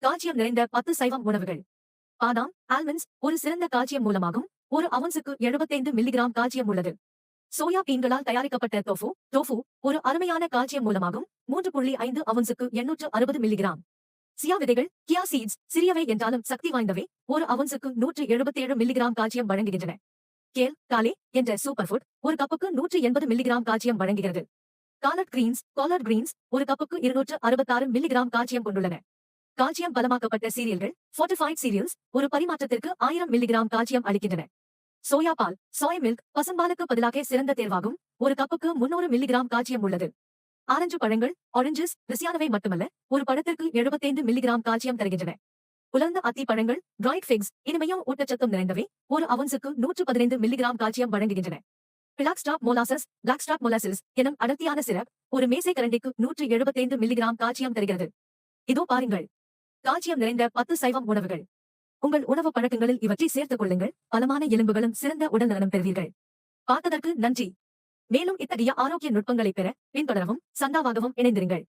காட்சியம் நிறைந்த பத்து சைவம் உணவுகள். பாதாம் ஆல்மண்ட்ஸ் ஒரு சிறந்த காட்சியம் மூலமாகும். ஒரு அவுன்ஸுக்கு 75 மில்லிகிராம் காட்சியம் உள்ளது. சோயா பீன்களால் தயாரிக்கப்பட்ட டோஃபு டோஃபு ஒரு அருமையான காட்சியம் மூலமாகும். மூன்று புள்ளி ஐந்து அவன்ஸுக்கு எண்ணூற்று அறுபது மில்லிகிராம். சியா விதைகள் கியா சீட்ஸ் சிறியவை என்றாலும் சக்தி வாய்ந்தவை. ஒரு அவுன்ஸுக்கு நூற்று எழுபத்தேழு மில்லிகிராம் காட்சியம் வழங்குகின்றன. கேல் காலே என்ற சூப்பர் ஃபுட் ஒரு கப்புக்கு நூற்று எண்பது மில்லிகிராம் காட்சியம் வழங்குகிறது. காலட் கிரீன்ஸ் காலட் கிரீன்ஸ் ஒரு கப்புக்கு இருநூற்று அறுபத்தாறு மில்லிகிராம் காட்சியம் கொண்டுள்ளன. கால்சியம் பலமாக்கப்பட்ட சீரியல்கள் ஃபோர்டிஃபைட் சீரியல்ஸ் ஒரு பரிமாற்றத்திற்கு ஆயிரம் மில்லிகிராம் கால்சியம் அளிக்கின்றன. சோயா பால் சோய் மில்க் பசும்பாலுக்கு பதிலாக சிறந்த தேர்வாகும் ஒரு கப்புக்கு முன்னூறு மில்லிகிராம் கால்சியம் உள்ளது. ஆரஞ்சு பழங்கள் ஆரஞ்சஸ் ருசியானவை மட்டுமல்ல ஒரு பழத்திற்கு 75 மில்லிகிராம் கால்சியம் தருகின்றன. உலர்ந்த அத்தி பழங்கள் ட்ரைட் ஃபிக்ஸ் இனிமையும் ஊட்டச்சத்தும் நிறைந்தவை ஒரு அவுன்ஸுக்கு நூற்று பதினைந்து மில்லிகிராம் கால்சியம் வழங்குகின்றன. Black stop molasses black stop molasses எனும் அடர்த்தியான சிரப் ஒரு மேசை கரண்டிக்கு நூற்று எழுபத்தைந்து மில்லிகிராம் கால்சியம் தருகிறது. இதோ பாருங்கள் கால்சியம் நிறைந்த பத்து சைவம் உணவுகள். உங்கள் உணவு பழக்கங்களில் இவற்றை சேர்த்துக் கொள்ளுங்கள். பலமான எலும்புகளும் சிறந்த உடல் நலம் பெறுவீர்கள். பார்த்ததற்கு நன்றி. மேலும் இத்தகைய ஆரோக்கிய நுட்பங்களை பெற பின்தொடரவும் சந்தாவாகவும் இணைந்திருங்கள்.